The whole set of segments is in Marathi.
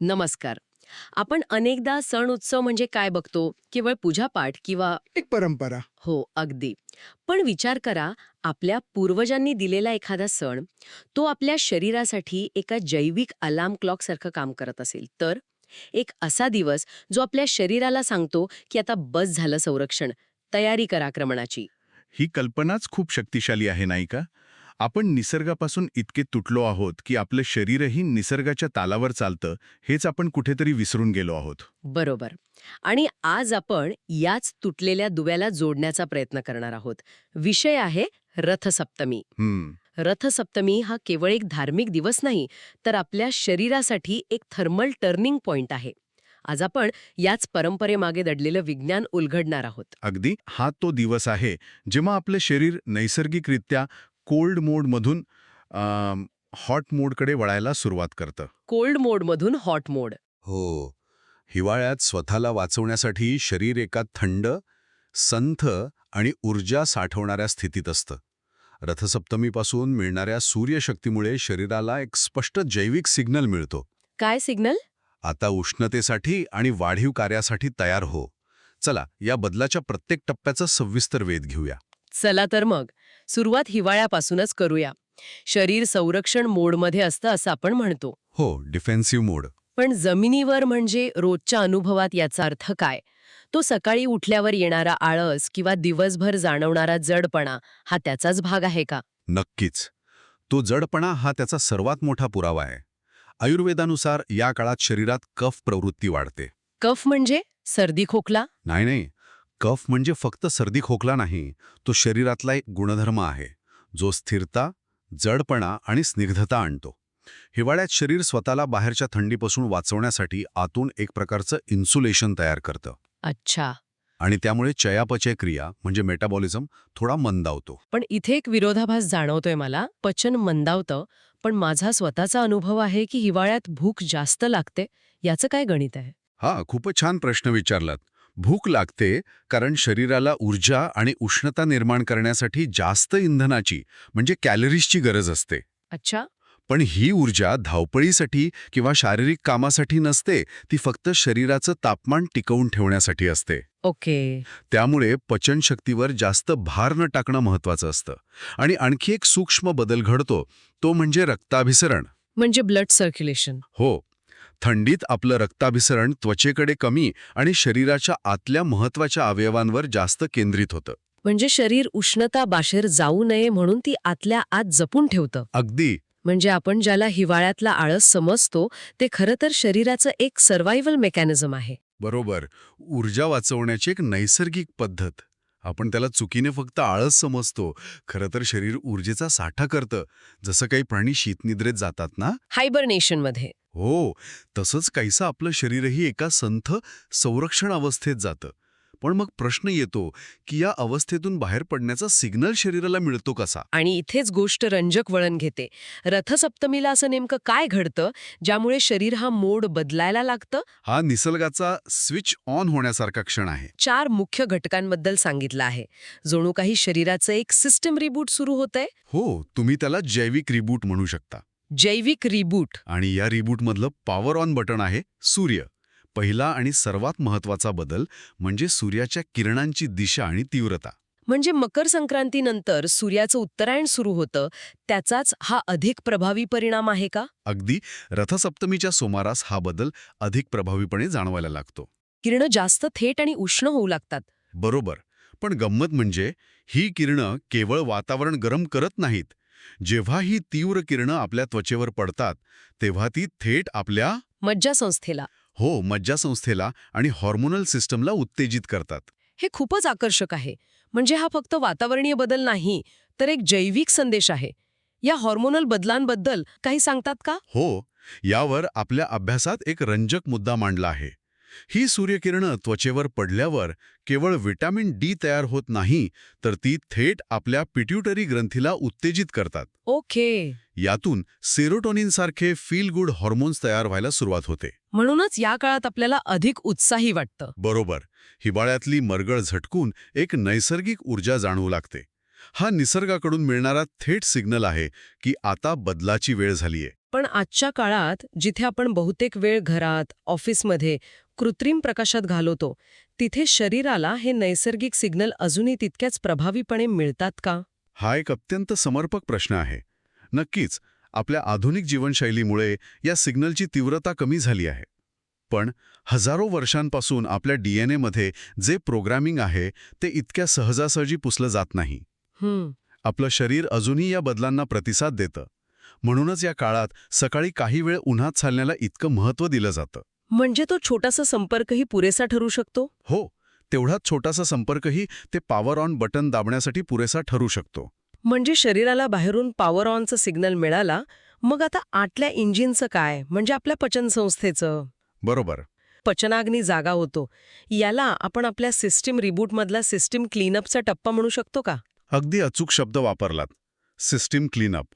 नमस्कार. आपण अनेकदा सण उत्सव म्हणजे काय बघतो? केवळ पूजापाठ किंवा एक परंपरा. हो अगदी. पण विचार करा आपल्या पूर्वजांनी दिलेला एखादा सण तो आपल्या शरीरासाठी एका जैविक अलार्म क्लॉक सारखं काम करत असेल. तर एक असा दिवस जो आपल्या शरीराला सांगतो की आता बस झालं संरक्षण तयारी करा आक्रमणाची ही कल्पनाच खूप शक्तिशाली आहे नाही का? आपण निसर्गापासून इतके तुटलो आहोत की आपलं शरीरही निसर्गाच्या तालावर चालतं हेच आपण कुठेतरी विसरून गेलो आहोत. बरोबर. आणि आज आपण याच तुटलेल्या दुव्याला जोडण्याचा प्रयत्न करणार आहोत. विषय आहे रथसप्तमी. हम्म. रथसप्तमी हा केवळ एक धार्मिक दिवस नाही तर आपल्या शरीरासाठी एक थर्मल टर्निंग पॉइंट आहे. आज आपण याच परंपरेमागे दडलेलं विज्ञान उलगडणार आहोत. अगदी हा तो दिवस आहे जेव्हा आपलं शरीर नैसर्गिकरित्या कोल्ड मोडमधून हॉट मोडकडे वळायला सुरुवात करतं. कोल्ड मोडमधून हॉट मोड. हो. हिवाळ्यात स्वतःला वाचवण्यासाठी शरीर एका थंड संथ आणि ऊर्जा साठवणाऱ्या स्थितीत असतं. रथसप्तमीपासून मिळणाऱ्या सूर्यशक्तीमुळे शरीराला एक स्पष्ट जैविक सिग्नल मिळतो. काय सिग्नल? आता उष्णतेसाठी आणि वाढीव कार्यासाठी तयार हो. चला या बदलाच्या प्रत्येक टप्प्याचा सविस्तर वेध घेऊया. चला तर मग. सुरुवात हिवाळ्यापासूनच करूया. शरीर संरक्षण मोडमध्ये असतं असं आपण म्हणतो. हो डिफेन्सिव्ह मोड पण जमिनीवर म्हणजे रोजच्या अनुभवात याचा अर्थ काय? तो सकाळी उठल्यावर येणारा आळस किंवा दिवसभर जाणवणारा जडपणा हा त्याचाच भाग आहे का? नक्कीच. तो जडपणा हा त्याचा सर्वात मोठा पुरावा आहे. आयुर्वेदानुसार या काळात शरीरात कफ प्रवृत्ती वाढते. कफ म्हणजे? सर्दी खोकला? नाही नाही. कफ म्हणजे फक्त सर्दी खोकला नाही तो शरीरातला एक गुणधर्म आहे जो स्थिरता जडपणा आणि स्निग्धता आणतो. हिवाळ्यात शरीर स्वतःला बाहेरच्या थंडीपासून वाचवण्यासाठी आतून एक प्रकारचं इन्सुलेशन तयार करतं. अच्छा. आणि त्यामुळे चयापचय क्रिया म्हणजे मेटाबॉलिझम थोडा मंदावतो. पण इथे एक विरोधाभास जाणवतोय मला पचन मंदावतं पण माझा स्वतःचा अनुभव आहे की हिवाळ्यात भूक जास्त लागते याचं काय गणित आहे? हा खूपच छान प्रश्न विचारलात. भूक लागते कारण शरीराला ऊर्जा आणि उष्णता निर्माण करण्यासाठी जास्त इंधनाची म्हणजे कॅलरीजची गरज असते. अच्छा. पण ही ऊर्जा धावपळीसाठी किंवा शारीरिक कामासाठी नसते ती फक्त शरीराचं तापमान टिकवून ठेवण्यासाठी असते. ओके. त्यामुळे पचनशक्तीवर जास्त भार न टाकणं महत्वाचं असतं. आणि आणखी एक सूक्ष्म बदल घडतो तो म्हणजे रक्ताभिसरण. म्हणजे ब्लड सर्क्युलेशन. हो. थंडीत आपलं रक्ताभिसरण त्वचेकडे कमी आणि शरीराच्या आतल्या महत्त्वाच्या अवयवांवर जास्त केंद्रित होतं. म्हणजे शरीर उष्णता बाहेर जाऊ नये म्हणून ती आतल्या आत जपून ठेवतं. अगदी. म्हणजे आपण ज्याला हिवाळ्यातला आळस समजतो ते खरं तर शरीराचं एक सर्व्हायव्हल मेकॅनिझम आहे. बरोबर. ऊर्जा वाचवण्याची एक नैसर्गिक पद्धत. आपण त्याला चुकीने फक्त आळस समजतो. खरं तर शरीर ऊर्जेचा साठा करतं. जसं काही प्राणी शीतनिद्रेत जातात ना? हायबरनेशनमध्ये हो. तसंच काहीसं आपलं शरीरही एका संथ संरक्षण अवस्थेत जातं. पण मग प्रश्न येतो की या अवस्थेतून बाहेर पडण्याचा सिग्नल शरीराला मिळतो कसा? आणि इथेच गोष्ट रंजक वळण घेते. रथसप्तमीला असं नेमकं काय घडतं ज्यामुळे शरीर हा मोड बदलायला लागतं? हा निसर्गाचा स्विच ऑन होण्यासारखा क्षण आहे. चार मुख्य घटकांबद्दल सांगितलं आहे. जणू काही शरीराचं एक सिस्टम रिबूट सुरू होतंय? हो तुम्ही त्याला जैविक रिबूट म्हणू शकता. जैविक रिबूट. आणि या रिबूटमधलं पॉवर ऑन बटन आहे सूर्य. पहिला आणि सर्वात महत्त्वाचा बदल म्हणजे सूर्याच्या किरणांची दिशा आणि तीव्रता. म्हणजे मकर संक्रांतीनंतर सूर्याचं उत्तरायण सुरू होतं त्याचाच हा अधिक प्रभावी परिणाम आहे का? अगदी रथसप्तमीच्या सुमारास हा बदल अधिक प्रभावीपणे जाणवायला लागतो. किरणं जास्त थेट आणि उष्ण होऊ लागतात. बरोबर. पण गंमत म्हणजे ही किरणं केवळ वातावरण गरम करत नाहीत. जेव्हा ही तीव्र किरणं आपल्या त्वचेवर पडतात तेव्हा ती थेट आपल्या मज्जासंस्थेला. हो मज्जासंस्थेला आणि हॉर्मोनल सिस्टमला उत्तेजित करतात. हे खूपच आकर्षक आहे. म्हणजे हा फक्त वातावरणीय बदल नाही तर एक जैविक संदेश आहे. या हॉर्मोनल बदलांबद्दल काही सांगतात का? हो यावर आपल्या अभ्यासात एक रंजक मुद्दा मांडला आहे. ही सूर्यकिरणं त्वचेवर पडल्यावर केवळ विटॅमिन डी तयार होत नाही तर ती थेट आपल्या पिट्युटरी ग्रंथीला उत्तेजित करतात. ओके. यातून सेरोटोनिनसारखे फील गुड हॉर्मोन्स तयार व्हायला सुरुवात होते. म्हणूनच या काळात आपल्याला अधिक उत्साही वाटतं. बरोबर. हिवाळ्यातली मरगळ झटकून एक नैसर्गिक ऊर्जा जाणवू लागते. हा निसर्गाकडून मिळणारा थेट सिग्नल आहे की आता बदलाची वेळ झालीये. पण आजच्या काळात जिथे आपण बहुतेक वेळ घरात ऑफिसमध्ये कृत्रिम प्रकाशात घालवतो तिथे शरीराला हे नैसर्गिक सिग्नल अजूनही तितक्याच प्रभावीपणे मिळतात का? हा एक अत्यंत समर्पक प्रश्न आहे. नक्कीच आपल्या आधुनिक जीवनशैलीमुळे या सिग्नलची तीव्रता कमी झाली आहे. पण हजारो वर्षांपासून आपल्या डीएनएमध्ये जे प्रोग्रामिंग आहे ते इतक्या सहजासहजी पुसलं जात नाही. आपलं शरीर अजूनही या बदलांना प्रतिसाद देतं. म्हणूनच या काळात सकाळी काही वेळ उन्हात चालण्याला इतकं महत्त्व दिलं जातं. म्हणजे तो छोटासा संपर्कही पुरेसा ठरू शकतो? हो तेवढाच छोटासा संपर्कही ते पॉवर ऑन बटन दाबण्यासाठी पुरेसा ठरू शकतो. म्हणजे शरीराला बाहेरून पॉवर ऑनचं सिग्नल मिळाला मग आता आतल्या इंजिनचं काय? म्हणजे आपल्या पचनसंस्थेचं? बरोबर. पचनाग्नी जागा होतो. याला आपण आपल्या सिस्टीम रिबूटमधला सिस्टीम क्लीनअपचा टप्पा म्हणू शकतो का? अगदी अचूक शब्द वापरलात. सिस्टीम क्लीनअप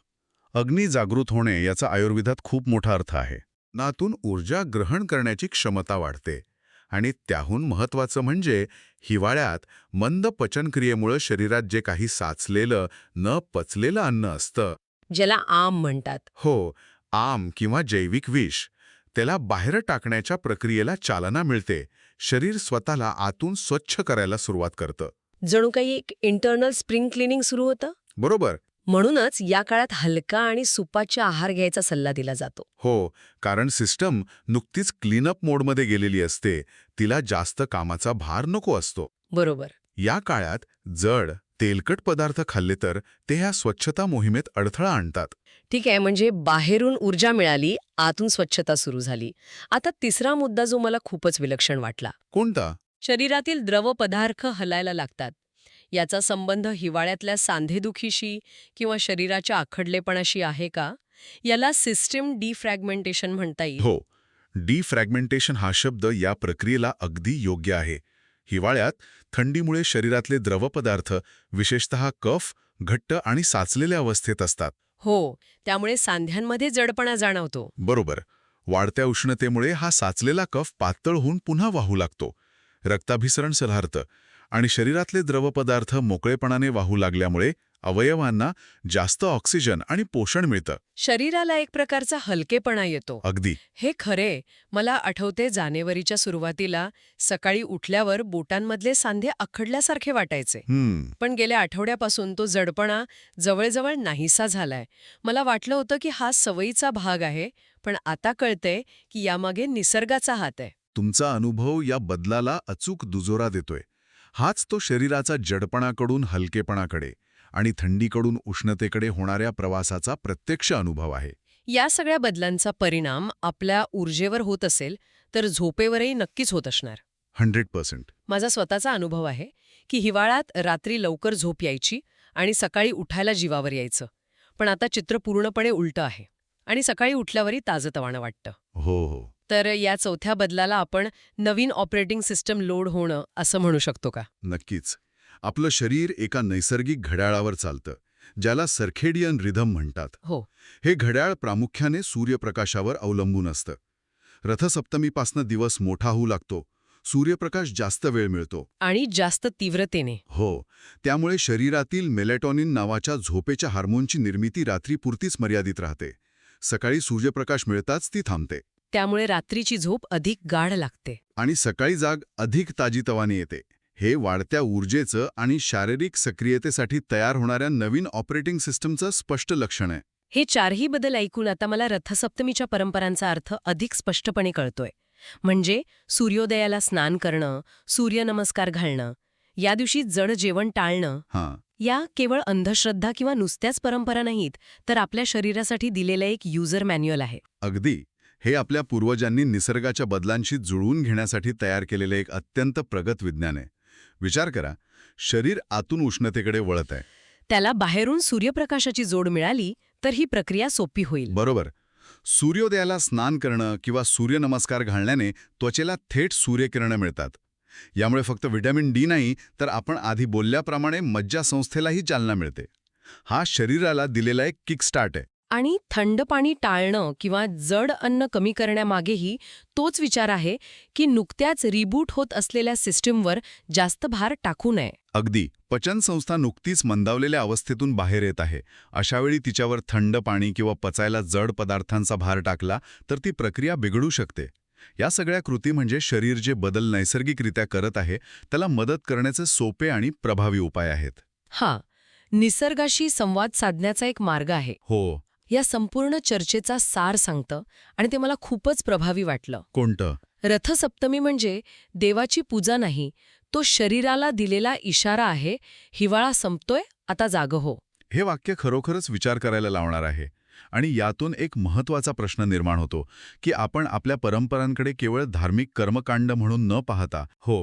अग्नी जागृत होणे याचा आयुर्वेदात खूप मोठा अर्थ आहे. नातून ऊर्जा ग्रहण करण्याची क्षमता वाढते. आणि त्याहून महत्वाचं म्हणजे हिवाळ्यात मंद पचनक्रियेमुळे शरीरात जे काही साचलेलं न पचलेलं अन्न असतं. ज्याला आम म्हणतात. हो आम किंवा जैविक विष. त्याला बाहेर टाकण्याच्या प्रक्रियेला चालना मिळते. शरीर स्वतःला आतून स्वच्छ करायला सुरुवात करतं. जणू काही एक इंटरनल स्प्रिंग क्लिनिंग सुरू होतं? बरोबर. म्हणूनच या काळात हलका आणि सुपाचा आहार घ्यायचा सल्ला दिला जातो. हो कारण सिस्टम नुकतीच क्लीनअप मोडमध्ये गेलेली असते तिला जास्त कामाचा भार नको असतो. बरोबर. या काळात जड तेलकट पदार्थ खाल्ले तर ते ह्या स्वच्छता मोहिमेत अडथळा आणतात. ठीक आहे म्हणजे बाहेरून ऊर्जा मिळाली आतून स्वच्छता सुरू झाली. आता तिसरा मुद्दा जो मला खूपच विलक्षण वाटला. कोणता? शरीरातील द्रव पदार्थ हलायला लागतात. याचा संबंध हिवाळ्यातल्या सांधेदुखीशी किंवा शरीराच्या आखडलेपणाशी आहे का? याला सिस्टीम डिफ्रॅगमेंटेशन म्हणता येईल. हो. डिफ्रॅगमेंटेशन हा शब्द या प्रक्रियेला अगदी योग्य आहे. हिवाळ्यात थंडीमुळे शरीरातले द्रवपदार्थ विशेषतः कफ घट्ट आणि साचलेल्या अवस्थेत असतात. हो त्यामुळे सांध्यांमध्ये जडपणा जाणवतो. बरोबर. वाढत्या उष्णतेमुळे हा साचलेला कफ पातळ होऊन पुन्हा वाहू लागतो. रक्ताभिसरण सलहारतं आणि शरीरातले द्रवपदार्थ मोकळेपणाने वाहू लागल्यामुळे अवयवांना जास्त ऑक्सिजन आणि पोषण मिळतं. शरीराला एक प्रकारचा हलकेपणा येतो. अगदी. हे खरे. मला आठवते जानेवारीच्या सुरुवातीला सकाळी उठल्यावर बोटांमधले सांधे आखडल्यासारखे वाटायचे. पण गेल्या आठवड्यापासून तो जडपणा जवळजवळ नाहीसा झालाय. मला वाटलं होतं की हा सवयीचा भाग आहे पण आता कळतंय की यामागे निसर्गाचा हात आहे. तुमचा अनुभव या बदलाला अचूक दुजोरा देतोय. हाच तो शरीराचा जडपणाकडून हलकेपणाकडे आणि थंडीकडून उष्णतेकडे होणाऱ्या प्रवासाचा प्रत्यक्ष अनुभव आहे. या सगळ्या बदलांचा परिणाम आपल्या ऊर्जेवर होत असेल तर झोपेवरही नक्कीच होत असणार. Hundred percent. माझा स्वतःचा अनुभव आहे की हिवाळ्यात रात्री लवकर झोप यायची आणि सकाळी उठायला जीवावर यायचं. पण आता चित्र पूर्णपणे उलटं आहे आणि सकाळी उठल्यावरही ताजतवाणं वाटतं. हो हो. तर या चौथ्या बदलाला आपण नवीन ऑपरेटिंग सिस्टम लोड होणं असं म्हणू शकतो का? नक्कीच. आपलं शरीर एका नैसर्गिक घड्याळावर चालतं ज्याला सर्खेडियन रिधम म्हणतात. हो. हे घड्याळ प्रामुख्याने सूर्यप्रकाशावर अवलंबून असतं. रथसप्तमीपासनं दिवस मोठा होऊ लागतो सूर्यप्रकाश जास्त वेळ मिळतो. आणि जास्त तीव्रतेने. हो त्यामुळे शरीरातील मेलेटॉनिन नावाच्या झोपेच्या हार्मोनची निर्मिती रात्रीपुरतीच मर्यादित राहते. सकाळी सूर्यप्रकाश मिळताच ती थांबते. त्यामुळे रात्रीची झोप अधिक गाढ लागते. आणि सकाळी जाग अधिक ताजीतवाने येते. हे वाढत्या ऊर्जेचं आणि शारीरिक सक्रियतेसाठी तयार होणाऱ्या नवीन ऑपरेटिंग सिस्टमचं स्पष्ट लक्षण आहे. हे चारही बदल ऐकून आता मला रथसप्तमीच्या परंपरांचा अर्थ अधिक स्पष्टपणे कळतोय. म्हणजे सूर्योदयाला स्नान करणं सूर्यनमस्कार घालणं या दिवशी जड जेवण टाळणं हां. या केवळ अंधश्रद्धा किंवा नुसत्याच परंपरा नाहीत तर आपल्या शरीरासाठी दिलेलं एक युजर मॅन्युअल आहे. अगदी. हे आपल्या पूर्वजांनी निसर्गाच्या बदलांशी जुळवून घेण्यासाठी तयार केलेले एक अत्यंत प्रगत विज्ञान आहे. विचार करा शरीर आतून उष्णतेकडे वळत आहे. त्याला बाहेरून सूर्यप्रकाशाची जोड मिळाली तर ही प्रक्रिया सोपी होईल. बरोबर. सूर्योदयाला स्नान करणं किंवा सूर्यनमस्कार घालण्याने त्वचेला थेट सूर्यकिरणं मिळतात. यामुळे फक्त व्हिटॅमिन डी नाही तर आपण आधी बोलल्याप्रमाणे मज्जासंस्थेलाही चालना मिळते. हा शरीराला दिलेला एक किकस्टार्ट आहे. आणि थंड पाणी टाळणं किंवा जड अन्न कमी करण्यामागेही तोच विचार आहे की नुकत्याच रिबूट होत असलेल्या सिस्टीमवर जास्त भार टाकू नये. अगदी. पचनसंस्था नुकतीच मंदावलेल्या अवस्थेतून बाहेर येत आहे. अशावेळी तिच्यावर थंड पाणी किंवा पचायला जड पदार्थांचा भार टाकला तर ती प्रक्रिया बिघडू शकते. या सगळ्या कृती म्हणजे शरीर जे बदल नैसर्गिकरित्या करत आहे त्याला मदत करण्याचे सोपे आणि प्रभावी उपाय आहेत. हां. निसर्गाशी संवाद साधण्याचा एक मार्ग आहे. हो. या संपूर्ण चर्चेचा सार सांगतं आणि ते मला खूपच प्रभावी वाटलं. कोणतं? रथसप्तमी म्हणजे देवाची पूजा नाही तो शरीराला दिलेला इशारा आहे हिवाळा संपतोय आता जाग हो. हे वाक्य खरोखरच विचार करायला लावणार आहे आणि यातून एक महत्त्वाचा प्रश्न निर्माण होतो की आपण आपल्या परंपरांकडे केवळ धार्मिक कर्मकांड म्हणून न पाहता हो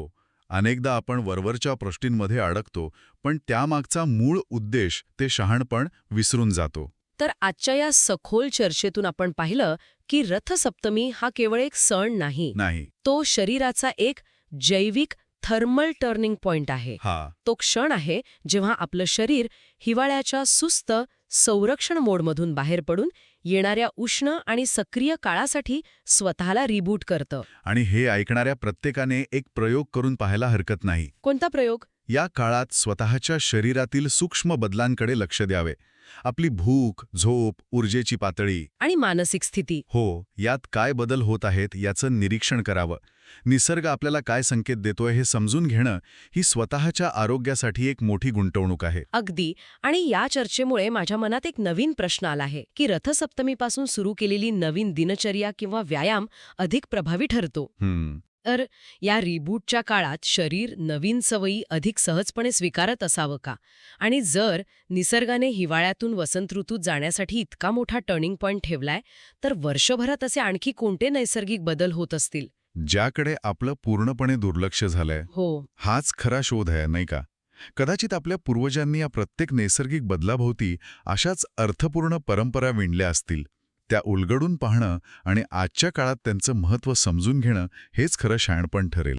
अनेकदा आपण वरवरच्या प्रश्नींमध्ये अडकतो पण त्यामागचा मूळ उद्देश ते शहाणपण विसरून जातो. तर आजच्या या सखोल चर्चेतून आपण पाहिलं की रथसप्तमी हा केवळ एक सण नाही. नाही. तो शरीराचा एक जैविक थर्मल टर्निंग पॉइंट आहे. हा. तो क्षण आहे जेव्हा आपलं शरीर हिवाळ्याच्या सुस्त संरक्षण मोडमधून बाहेर पडून येणाऱ्या उष्ण आणि सक्रिय काळासाठी स्वतःला रिबूट करतं. आणि हे ऐकणाऱ्या प्रत्येकाने एक प्रयोग करून पाहायला हरकत नाही. कोणता प्रयोग? या काळात स्वतःच्या शरीरातील सूक्ष्म बदलांकडे लक्ष द्यावे. आपली भूक झोप ऊर्जेची पातळी. आणि मानसिक स्थिती. हो यात काय बदल होत आहेत याचं निरीक्षण करावं. निसर्ग आपल्याला काय संकेत देतोय हे समजून घेणं ही स्वतःच्या आरोग्यासाठी एक मोठी गुंतवणूक आहे. अगदी. आणि या चर्चेमुळे माझ्या मनात एक नवीन प्रश्न आला आहे की रथसप्तमीपासून सुरू केलेली नवीन दिनचर्या किंवा व्यायाम अधिक प्रभावी ठरतो. तर या रिबूटच्या काळात शरीर नवीन सवयी अधिक सहजपणे स्वीकारत असावं का? आणि जर निसर्गाने हिवाळ्यातून वसंत ऋतूत जाण्यासाठी इतका मोठा टर्निंग पॉइंट ठेवलाय तर वर्षभरात असे आणखी कोणते नैसर्गिक बदल होत असतील? ज्याकडे आपलं पूर्णपणे दुर्लक्ष झालंय. हो. हाच खरा शोध आहे नाही का? कदाचित आपल्या पूर्वजांनी या प्रत्येक नैसर्गिक बदलाभोवती अशाच अर्थपूर्ण परंपरा विणल्या असतील. त्या उलगडून पाहणं आणि आजच्या काळात त्यांचं महत्त्व समजून घेणं हेच खरं शहाणपण ठरेल.